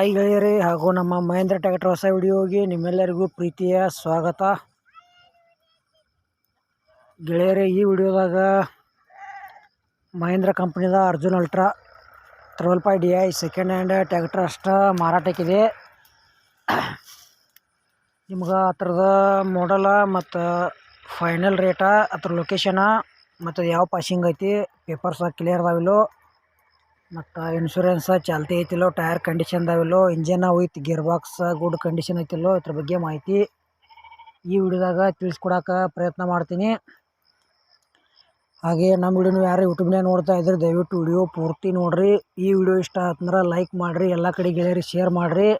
Hi ಗೆಳೆಯರೇ ಹಾಗೂ ನಮ್ಮ ಮಹೇಂದ್ರ ಟ್ಯಾಕ್ಟರ್ ಹೊಸ ವಿಡಿಯೋಗೆ ನಿಮ್ಮೆಲ್ಲರಿಗೂ ಪ್ರೀತಿಯ ಸ್ವಾಗತ. ಗೆಳೆಯರೇ, ಈ ವಿಡಿಯೋದಾಗ Mahindra ಕಂಪ್ನಿದ Arjun ultra triple five D I second hand tractor ಅಷ್ಟು ಮಾರಾಟಕ್ಕಿದೆ. ನಿಮ್ಗೆ ಆ ಥರದ ಮಾಡಲ ಮತ್ತು ಫೈನಲ್ ರೇಟ ಅದ್ರ ಲೊಕೇಶನ ಮತ್ತು ಯಾವ ಪಾಸಿಂಗ್ ಐತಿ ಪೇಪರ್ಸ ಕ್ಲಿಯರ್ ಅದಾವಿಲ್ಲೋ. ಮತ್ತು ಇನ್ಶೂರೆನ್ಸ್ ಚಾಲ್ತಿ ಐತಿಲ್ಲೋ ಟೈರ್ ಕಂಡೀಷನ್ ಅದಾವಿಲ್ಲೋ ಇಂಜನ್ ಹೋಯ್ತು ಗೇರ್ ಬಾಕ್ಸ್ ಗುಡ್ ಕಂಡೀಷನ್ ಐತಿಲ್ಲೋ, ಇದ್ರ ಬಗ್ಗೆ ಮಾಹಿತಿ ಈ ವಿಡಿಯೋದಾಗ ತಿಳಿಸ್ಕೊಡೋಕೆ ಪ್ರಯತ್ನ ಮಾಡ್ತೀನಿ. ಹಾಗೆ ನಮ್ಮ ವಿಡಿಯೋನು ಯಾರು ಯೂಟ್ಯೂಬ್ನೇ ನೋಡ್ತಾ ಇದ್ರೆ ದಯವಿಟ್ಟು ವಿಡಿಯೋ ಪೂರ್ತಿ ನೋಡಿರಿ. ಈ ವಿಡಿಯೋ ಇಷ್ಟ ಆತಂದ್ರೆ ಲೈಕ್ ಮಾಡಿರಿ, ಎಲ್ಲ ಕಡೆ ಗೆಳೆಯರಿ ಶೇರ್ ಮಾಡಿರಿ.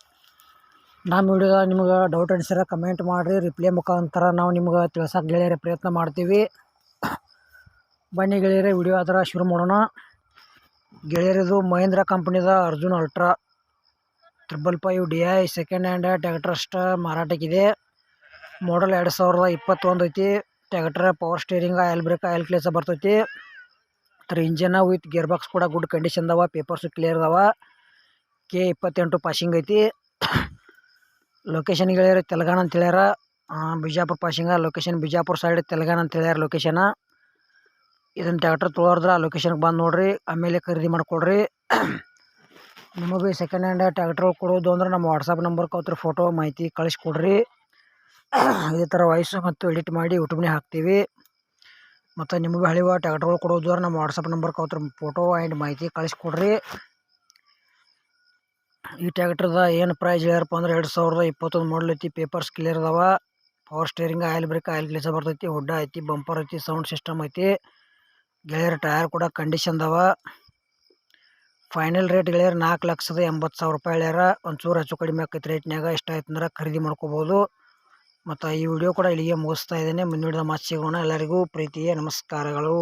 ನಮ್ಮ ವಿಡಿಯೋದಾಗ ನಿಮ್ಗೆ ಡೌಟ್ ಅನ್ಸಿರ ಕಮೆಂಟ್ ಮಾಡಿರಿ ರಿಪ್ಲೈ ಮುಖಾಂತರ ನಾವು ನಿಮ್ಗೆ ತಿಳಿಸೋಕೆ ಗೆಳೆಯರಿ ಪ್ರಯತ್ನ ಮಾಡ್ತೀವಿ. ಬನ್ನಿ ಗೆಳೆಯರೆ, ವಿಡಿಯೋ ಅದರ ಶುರು ಮಾಡೋಣ. ಗೆಳೆಯರಿದು Mahindra ಕಂಪ್ನಿದ Arjun ultra, triple five D I second hand tractor ಅಷ್ಟು ಮಾರಾಟಕ್ಕಿದೆ. ಮಾಡಲ್ ಎರಡು ಸಾವಿರದ ಇಪ್ಪತ್ತೊಂದು ಐತಿ. Tractor power steering oil brake oil ಕ್ಲೇಸ ಬರ್ತೈತಿ. ಅದ್ರ ಇಂಜನ್ ವಿತ್ ಗೇರ್ ಬಾಕ್ಸ್ ಕೂಡ ಗುಡ್ ಕಂಡೀಷನ್ ಅದಾವ ಪೇಪರ್ಸು ಕ್ಲಿಯರ್ ಅದಾವ ಕೆ ಇಪ್ಪತ್ತೆಂಟು ಪಾಸಿಂಗ್ ಐತಿ. ಲೊಕೇಶನ್ ಗೆಳೆಯರು ತೆಲಂಗಾಣ ಅಂತ ಹೇಳ್ಯಾರ. Bijapur passing location Bijapur side Telangana ಅಂತ ಹೇಳ್ಯಾರ ಲೊಕೇಶನ ಇದನ್ನು ಟ್ಯಾಕ್ಟರ್ ತೊಗೊಳೋದ್ರ ಲೊಕೇಶನ್ಗೆ ಬಂದು ನೋಡಿರಿ, ಆಮೇಲೆ ಖರೀದಿ ಮಾಡ್ಕೊಳ್ರಿ. ನಿಮಗೆ ಸೆಕೆಂಡ್ ಹ್ಯಾಂಡ್ ಟ್ಯಾಕ್ಟರ್ ಕೊಡೋದು ಅಂದ್ರೆ ನಮ್ಮ ವಾಟ್ಸಪ್ ನಂಬರ್ಗೆ ಅವ್ರ ಫೋಟೋ ಮಾಹಿತಿ ಕಳಿಸ್ಕೊಡ್ರಿ. ಇದೇ ಥರ ವಾಯ್ಸು ಮತ್ತು ಎಡಿಟ್ ಮಾಡಿ ಯೂಟ್ಯೂಬ್ನೇ ಹಾಕ್ತೀವಿ. ಮತ್ತು ನಿಮಗೆ ಹಳಿವ ಟ್ಯಾಕ್ಟ್ರ್ಗಳು ಕೊಡೋದು ಅಂದ್ರೆ ನಮ್ಮ ವಾಟ್ಸಪ್ ನಂಬರ್ಗೆ ಅವ್ರ ಫೋಟೋ ಆ್ಯಂಡ್ ಮಾಹಿತಿ ಕಳಿಸ್ಕೊಡ್ರಿ. ಈ ಟ್ಯಾಕ್ಟ್ರದ ಏನು ಪ್ರೈಸ್ ಹೇಳ್ಯಾರಪ್ಪ ಅಂದ್ರೆ ಎರಡು ಸಾವಿರದ ಇಪ್ಪತ್ತೊಂದು ಮಾಡಲ್ ಐತಿ ಪೇಪರ್ಸ್ ಕ್ಲಿಯರ್ ಅದಾವ. Power steering oil brake oil ಗ್ಲೀಸ ಬರ್ತೈತಿ ಹುಡ್ಡ ಐತಿ ಬಂಪರ್ ಐತಿ ಸೌಂಡ್ ಸಿಸ್ಟಮ್ ಐತಿ. ಗೆಳೆಯರ ಟಯರ್ ಕೂಡ ಕಂಡೀಷನ್ ಅದಾವ ಫೈನಲ್ ರೇಟ್ ಗೆಳೆಯರ ನಾಲ್ಕು ಲಕ್ಷದ ಎಂಬತ್ತು ಸಾವಿರ ರೂಪಾಯಿ ಹೇಳ್ಯಾರ ಒಂಚೂರು ಹೆಚ್ಚು ಕಡಿಮೆ ಆಕೈತೆ ರೇಟ್ನಾಗ ಇಷ್ಟ ಆಯ್ತು ಅಂದ್ರೆ ಖರೀದಿ ಮಾಡ್ಕೋಬೋದು. ಮತ್ತು ಈ ವಿಡಿಯೋ ಕೂಡ ಇಲ್ಲಿಗೆ ಮುಗಿಸ್ತಾ ಇದ್ದೇನೆ. ಮುಂದಿನ ಮಾತು ಸಿಗೋಣ. ಎಲ್ಲರಿಗೂ ಪ್ರೀತಿಯ ನಮಸ್ಕಾರಗಳು.